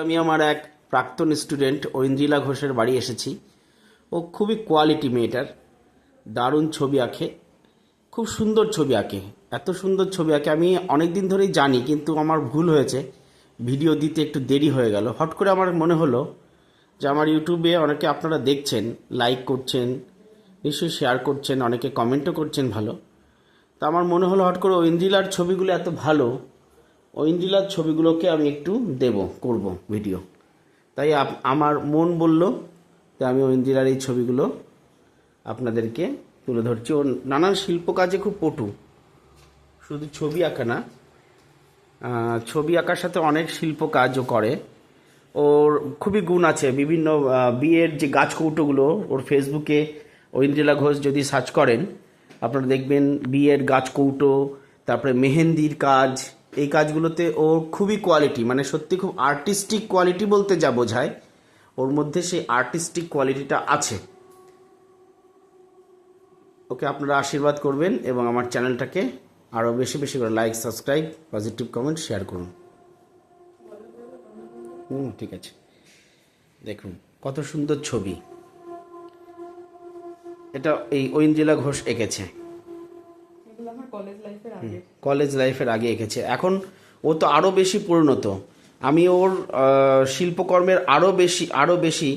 আমি আমার এক প্রাক্তন স্টুডেন্ট ঐন্দ্রিলা ঘোষের বাড়ি এসেছি। ও খুবই কোয়ালিটি মেয়েটার। দারুণ ছবি আঁকে। খুব সুন্দর ছবি আঁকে। এত সুন্দর ছবি আঁকে। আমি অনেক দিন ধরেই জানি, কিন্তু আমার ভুল হয়েছে। ভিডিও দিতে একটু দেরি হয়ে গেল। হট করে আমার মনে হলো যে আমার ইউটিউবে অনেকে আপনারা দেখছেন লাইক করছেন, নিশ্চয়ই শেয়ার করছেন, অনেকে কমেন্টও করছেন ভালো। তা আমার মনে হলো হট করে ঐন্দ্রিলার ছবিগুলো এত ভালো। ঐন্দ্রিলার ছবিগুলোকে আমি একটু দেব, করব ভিডিও। তাই আমার মন বলল যে আমি ঐন্দ্রিলার এই ছবিগুলো আপনাদেরকে তুলে ধরছি। ও নানান শিল্প কাজে খুব পটু। শুধু ছবি আঁকা না ছবি আঁকার সাথে অনেক শিল্প কাজও করে। ওর খুবই গুণ আছে। বিভিন্ন বিয়ের যে গাছ কৌটোগুলো ওর ফেসবুকে ঐন্দ্রিলা ঘোষ যদি সার্চ করেন, আপনারা দেখবেন বিয়ের গাছ কৌটো তারপরে মেহেন্দির কাজ এই কাজগুলোতে ওর খুবই কোয়ালিটি মানে সত্যি খুব আর্টিস্টিক কোয়ালিটি বলতে যা বোঝায়, ওর মধ্যে সেই আর্টিস্টিক কোয়ালিটিটা আছে। ওকে আপনারা আশীর্বাদ করবেন এবং আমার চ্যানেলটাকে আরও বেশি বেশি করে like subscribe positive comment share করুন। হুম, ঠিক আছে। দেখুন, কত সুন্দর ছবি। এটা এই ঐন্দ্রিলা ঘোষ এঁকেছে। কলেজ লাইফের আগে এঁকেছে। এখন ও তো আরও বেশি পরিণত আমি ওর শিল্পকর্মের আরও বেশি আরও বেশি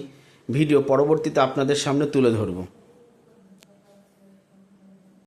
ভিডিও পরবর্তীতে আপনাদের সামনে তুলে ধরবো।